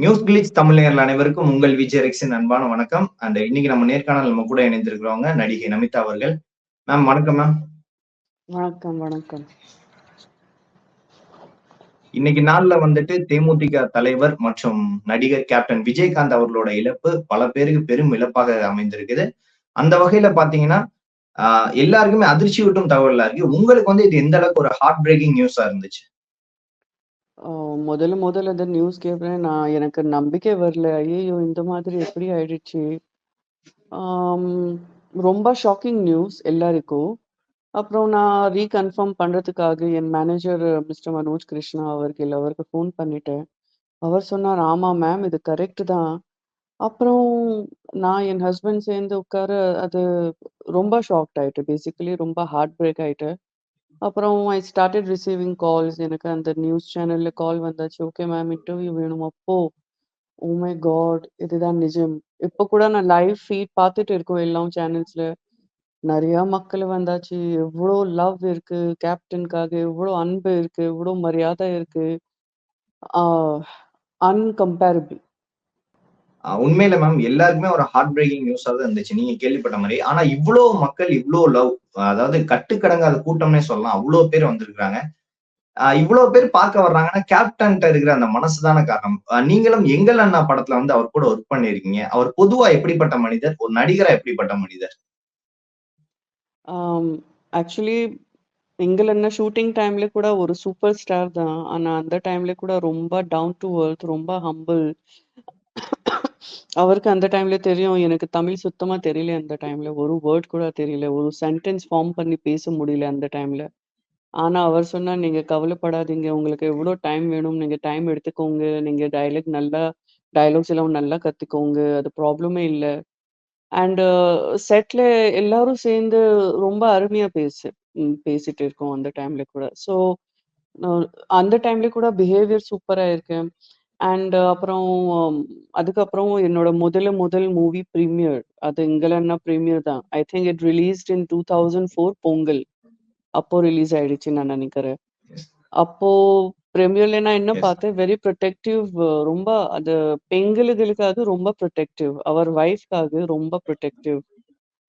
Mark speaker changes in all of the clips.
Speaker 1: News clicks தமிழர்கள் அனைவருக்கும் உங்கள் விஜய் ரெக்ஸின் அன்பான வணக்கம். அண்ட் இன்னைக்கு நம்ம நேர்காணல் நம்ம கூட இணைந்திருக்கிறவங்க நடிகை நமிதா அவர்கள். மேம் வணக்கம் மேம்
Speaker 2: வணக்கம் வணக்கம்.
Speaker 1: இன்னைக்கு நாள்ல வந்துட்டு தேமுதிக தலைவர் மற்றும் நடிகர் கேப்டன் விஜயகாந்த் அவர்களோட இழப்பு பல பேருக்கு பெரும் இழப்பாக அமைந்திருக்குது. அந்த வகையில பாத்தீங்கன்னா எல்லாருக்குமே அதிர்ச்சி ஊட்டும் தகவலா இருக்கு. உங்களுக்கு வந்து இது எந்த அளவுக்கு ஒரு ஹார்ட் பிரேக்கிங் நியூஸா இருந்துச்சு?
Speaker 2: ஆஹ் முதல்ல முதல்ல இந்த நியூஸ் கேட்குறேன் நான் எனக்கு நம்பிக்கை வரல. ஐயோ இந்த மாதிரி எப்படி ஆயிடுச்சு? ஆம், ரொம்ப ஷாக்கிங் நியூஸ் எல்லாருக்கும். அப்புறம் நான் ரீகன்ஃபார்ம் பண்றதுக்காக என் மேனேஜர் மிஸ்டர் மனோஜ் கிருஷ்ணா அவருக்கு அவருக்கு ஃபோன் பண்ணிட்டேன். அவர் சொன்னார் ஆமா மேம் இது கரெக்ட் தான். அப்புறம் நான் என் ஹஸ்பண்ட் சேர்ந்து உட்கார அது ரொம்ப ஷாக்ட் ஆயிட்டு பேசிக்கலி ரொம்ப ஹார்ட் பிரேக் ஆயிட்டேன் அப்புறம் ஐ ஸ்டார்டட் ரிசீவிங் கால்ஸ் எனக்கு அந்த நியூஸ் சேனல்ல கால் வந்தாச்சு. ஓகே மேம் இன்டர்வியூ வேணும். அப்போ ஓ மை காட் இதுதான் நிஜம். இப்போ கூட நான் லைவ் ஃபீட் பார்த்துட்டு இருக்கோம் எல்லா சேனல்ஸ்ல நிறைய மக்கள் வந்தாச்சு. எவ்வளோ லவ் இருக்கு. கேப்டனுக்காக எவ்வளோ அன்பு இருக்கு. எவ்வளோ மரியாதை இருக்கு. அன்கம்பேரபிள்
Speaker 1: உண்மையில மேம் எல்லாருக்குமே ஒரு ஹார்ட் பிரேக்கிங் நியூஸா தான் இருந்துச்சு. நீங்க கேள்விப்பட்ட மாதிரி. ஆனா இவ்வளவு மக்கள் இவ்வளவு லவ் அதாவது கட்டுக்கடங்காத கூட்டம்னே சொல்லலாம். அவ்வளவு பேர் வந்திருக்காங்க இவ்வளவு பேர் பார்க்க வர்றாங்கன்னா கேப்டன்ட்ட இருக்கிற அந்த மனசுதான காரணம். நீங்களும் எங்கள் அண்ணா படத்துல வந்து அவர் கூட ஒர்க் பண்ணிருக்கீங்க. அவர் பொதுவா எப்படிப்பட்ட மனிதர்? ஒரு நடிகரா எப்படிப்பட்ட மனிதர்?
Speaker 2: ஆக்சுவலி எங்களென்ன ஷூட்டிங் டைம்ல கூட ஒரு சூப்பர் ஸ்டார் தான். ஆனா அந்த டைம்ல கூட ரொம்ப டவுன் டு earth ரொம்ப ஹம்பிள் அவருக்கு அந்த டைம்ல தெரியும். எனக்கு தமிழ் சுத்தமா தெரியல அந்த டைம்ல ஒரு வேர்ட் கூட தெரியல. ஒரு சென்டென்ஸ் ஃபார்ம் பண்ணி பேச முடியல அந்த டைம்ல ஆனா அவர் சொன்னா நீங்க கவலைப்படாதீங்க. உங்களுக்கு எவ்வளவு டைம் வேணும் நீங்க டைம் எடுத்துக்கோங்க. நீங்க டைலாக் நல்லா டயலாக்ஸ் எல்லாம் நல்லா கத்துக்கோங்க. அது ப்ராப்ளமே இல்ல. அண்ட் செட்ல uh, எல்லாரும் சேர்ந்து ரொம்ப அருமையா பேசு பேசிட்டு இருக்கோம் அந்த டைம்ல கூட. ஸோ அந்த டைம்ல கூட பிஹேவியர் சூப்பரா இருக்கு. அண்ட் அப்புறம் உம், அதுக்கப்புறம் என்னோட முதல்ல முதல் மூவி ப்ரீமியர் அது இங்கலன்னா ப்ரீமியர் தான். I think it released in two thousand four Pongal. அப்போ ரிலீஸ் ஆயிடுச்சு நான் நினைக்கிறேன். அப்போ ப்ரீமியர்ல நான் என்ன. பார்த்தேன். வெரி ப்ரொடெக்டிவ் ரொம்ப அது பெண்களுக்காக ரொம்ப ப்ரொடெக்டிவ் அவர் ஒய்ஃப்காக ரொம்ப ப்ரொடெக்டிவ்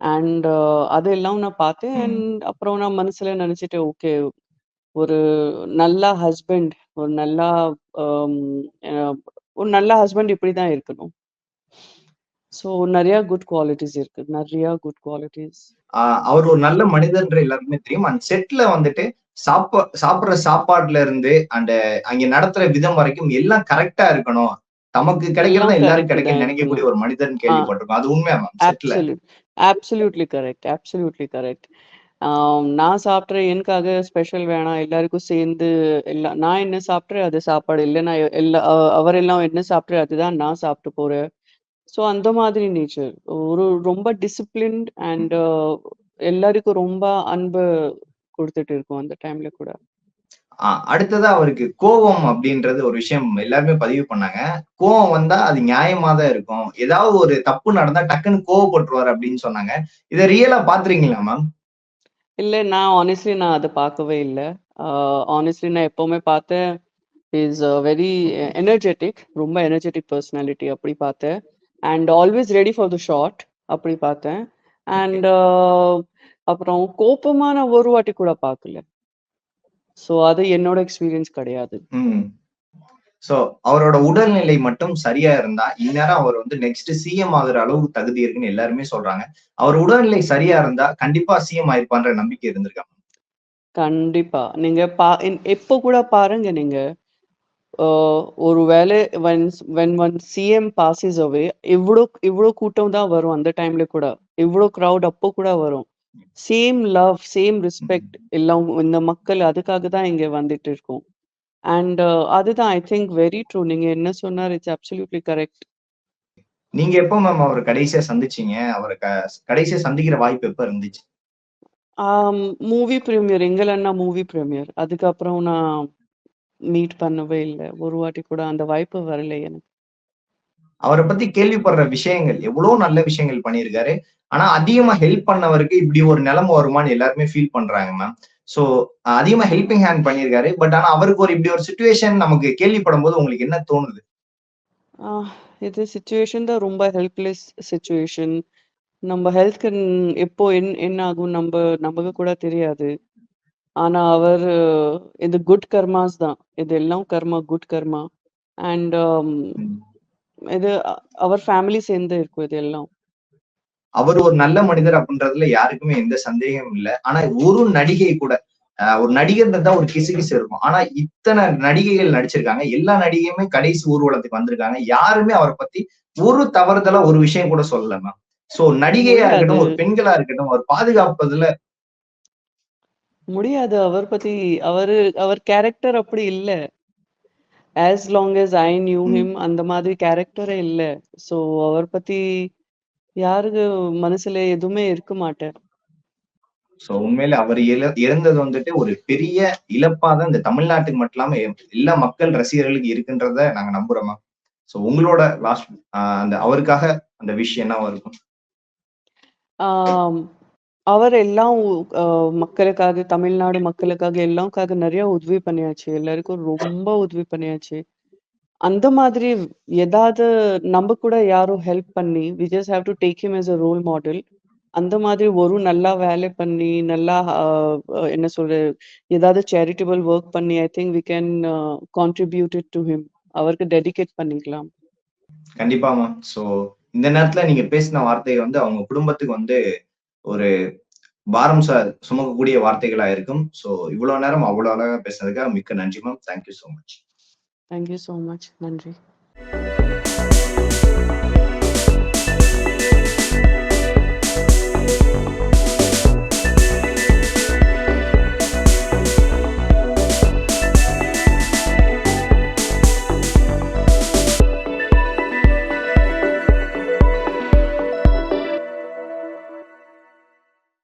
Speaker 2: அண்ட் அதெல்லாம் நான் பார்த்தேன். அண்ட் அப்புறம் நான் மனசுல நினைச்சிட்டேன் ஓகே ஒரு நல்ல ஹஸ்பண்ட் ஒரு நல்ல ஒரு நல்ல ஹஸ்பண்ட் இப்படிதான் இருக்கணும். ஸோ நிறைய குட் குவாலிட்டிஸ் இருக்கு. நிறைய குட் குவாலிட்டிஸ்
Speaker 1: அவர் ஒரு நல்ல மனிதன்ற எல்லாருக்குமே தெரியும். அந்த செட்ல வந்துட்டு சாப்பா சாப்பிடுற சாப்பாடுல இருந்து அந்த அங்க நடத்துற விதம் வரைக்கும் எல்லாம் கரெக்டா இருக்கணும். தமக்கு கிடைக்கிறத எல்லாரும்
Speaker 2: correct
Speaker 1: கிடைக்க
Speaker 2: தான்
Speaker 1: நினைக்கக்கூடிய ஒரு மனிதன் கேள்விப்பட்டிருக்கோம். அது உண்மையா மேம்?
Speaker 2: correct absolutely correct. ஆம், நான் சாப்பிட்றேன் எனக்காக ஸ்பெஷல் வேணாம் எல்லாருக்கும் சேர்ந்து எல்லா நான் என்ன சாப்பிட்றேன் அது சாப்பாடு. இல்லை நான் எல்லா அவரெல்லாம் அவர் எல்லாம் என்ன சாப்பிட்றேன் அதுதான் நான் சாப்பிட்டு போறேன். ஸோ அந்த மாதிரி நேச்சர் ஒரு ரொம்ப டிசிப்ளின்ட் அண்ட் எல்லாருக்கும் ரொம்ப அன்பு கொடுத்துட்டு இருக்கும் அந்த டைம்ல கூட.
Speaker 1: அடுத்ததா அவருக்கு கோவம் அப்படின்றது ஒரு விஷயம் எல்லாருமே பதிவு பண்ணாங்க. கோவம் வந்தா அது நியாயமா தான் இருக்கும். ஏதாவது ஒரு தப்பு நடந்தா டக்குன்னு கோவப்பட்டுருவாரு அப்படின்னு சொன்னாங்க. இதை ரியலா பாத்துறீங்களா மேம்
Speaker 2: இல்லை நான் ஆனஸ்ட்லி நான் அதை பார்க்கவே இல்லை. ஆனஸ்ட்லி நான் எப்பவுமே பார்த்தேன். இஸ் வெரி எனர்ஜெட்டிக் ரொம்ப எனர்ஜெட்டிக் பர்சனாலிட்டி அப்படி பார்த்தேன். And always ready for the shot அப்படி பார்த்தேன். அண்ட் அப்புறம் கோபமான ஒரு வாட்டி கூட பார்க்கல. ஸோ அது என்னோட எக்ஸ்பீரியன்ஸ் கிடையாது.
Speaker 1: ம். சோ அவரோட உடல்நிலை மட்டும் சரியா இருந்தா இந்நேரம் அவர் வந்து நெக்ஸ்ட் சிஎம் ஆகுற அளவுக்கு தகுதி இருக்குன்னு எல்லாருமே சொல்றாங்க. அவர் உடல்நிலை சரியா இருந்தா கண்டிப்பா சிஎம் ஆயிருப்பான்ற நம்பிக்கை இருந்திருக்கா?
Speaker 2: கண்டிப்பா. நீங்க பா எப்போ கூட பாருங்க நீங்க. ஆஹ் ஒருவேளை when when one CM passes away இவ்வளோ இவ்வளோ கூட்டம் தான் வரும் அந்த டைம்ல கூட. இவ்வளோ crowd அப்போ கூட வரும். சேம் லவ் சேம் ரெஸ்பெக்ட் எல்லாம் இந்த மக்கள் அதுக்காக தான் இங்க வந்துட்டு இருக்கோம். அண்ட் அதுதான் ஐ திங்க் வெரி ட்ரூ நீங்க என்ன சொன்னார் இட்ஸ் அப்சல்யூட்லி கரெக்ட்
Speaker 1: நீங்க எப்போ மேம் அவரை கடைசியா சந்திச்சீங்க? அவரை கடைசியா சந்திக்கிற வாய்ப்பு எப்ப இருந்துச்சு?
Speaker 2: மூவி ப்ரீமியர் எங்களண்ணா மூவி ப்ரீமியர் அதுக்கப்புறம் நான் மீட் பண்ணவே இல்லை. ஒரு வாட்டி கூட அந்த வாய்ப்பு வரல எனக்கு.
Speaker 1: அவரை பத்தி கேள்விப்படுற விஷயங்கள் எவ்வளவு நல்ல விஷயங்கள் பண்ணியிருக்காரு ஆனா அதிகமா ஹெல்ப் பண்ணவருக்கு இப்படி ஒரு நிலைமை வருமான்னு எல்லாருமே ஃபீல் பண்றாங்க மேம் சோ அதிகமா ஹெல்பிங் ஹேண்ட் பண்ணியிருக்காரு பட் ஆனா அவருக்கு ஒரு இப்படி ஒரு சுச்சுவேஷன் நமக்கு கேள்விப்படும் போது உங்களுக்கு என்ன தோணுது
Speaker 2: இது சிச்சுவேஷன் தான் ரொம்ப ஹெல்ப்லெஸ் சிச்சுவேஷன். நம்ம ஹெல்த்க்கு எப்போ என் என்ன ஆகும் நம்ப நமக்கு கூட தெரியாது. ஆனா அவரு இது குட் கர்மாஸ் தான். இதெல்லாம் கர்மா, குட் கர்மா. அண்ட். இது அவர் ஃபேமிலி சேர்ந்து இருக்கும் இது எல்லாம்.
Speaker 1: அவரு ஒரு நல்ல மனிதர் அப்படின்றதுல யாருக்குமே எந்த சந்தேகமும் இல்ல. ஆனா ஒரு நடிகை கூட ஒரு நடிகர்ன்றதா ஒரு கிசுகிசு இருக்கும். ஆனா இத்தன நடிகைகள் நடிச்சிருக்காங்க. எல்லா நடிகையுமே கடைசி ஊர்வலத்துக்கு வந்திருக்காங்க. யாருமே அவர பத்தி ஒரு தவறுதலா ஒரு விஷயம் கூட சொல்லல மேம். சோ நடிகையா. இருக்கட்டும், ஒரு பெண்களா இருக்கட்டும், அவர் பாதுகாப்பதுல
Speaker 2: முடியாது. அவர் பத்தி அவரு அவர் கேரக்டர் அப்படி இல்ல. As long as I knew
Speaker 1: hmm.
Speaker 2: Him அந்த மாதிரி கேரக்டரே இல்ல. ஸோ அவர் பத்தி யாருக்கு மனசுல எதுவுமே இருக்க மாட்டார்.
Speaker 1: சோ உண்மையிலே அவர் இழ இழந்தது வந்துட்டு ஒரு பெரிய இழப்பா தான் இந்த தமிழ்நாட்டுக்கு மட்டும் இல்லாம எல்லா மக்கள் ரசிகர்களுக்கு இருக்குன்றத நாங்க நம்புறோம். சோ உங்களோட லாஸ்ட் அந்த அவருக்காக அந்த விஷ் என்னவா இருக்கும்?
Speaker 2: அவர் எல்லாம் மக்களுக்காக, தமிழ்நாடு மக்களுக்காக எல்லாருக்காக நெறைய உதவி பண்ணியாச்சு. எல்லாருக்கும் ரொம்ப உதவி பண்ணியாச்சு. அந்த மாதிரி ஏதாவது நம்ப கூட யாரும் ஹெல்ப் பண்ணி, we just have to take him as a role model. அந்த மாதிரி ஒரு நல்லா வேலை பண்ணி, நல்லா அ என்ன சொல்றது, ஏதாவது சேரிட்டபிள் வொர்க் பண்ணி, I think we can contributed contribute it to him. அவருக்கு டெடிகேட் பண்ணிக்கலாம்.
Speaker 1: கண்டிப்பா மேம். சோ இந்த நேரத்துல நீங்க பேசின வார்த்தை வந்து அவங்க குடும்பத்துக்கு வந்து ஒரு பாரம் சார் சுமக்கக்கூடிய வார்த்தைகளா இருக்கும். சோ இவ்வளவு நேரம் அவ்வளவு அழகா பேசுறதுக்காக மிக்க நன்றி ma'am. Thank you so much.
Speaker 2: Thank you so much. நன்றி.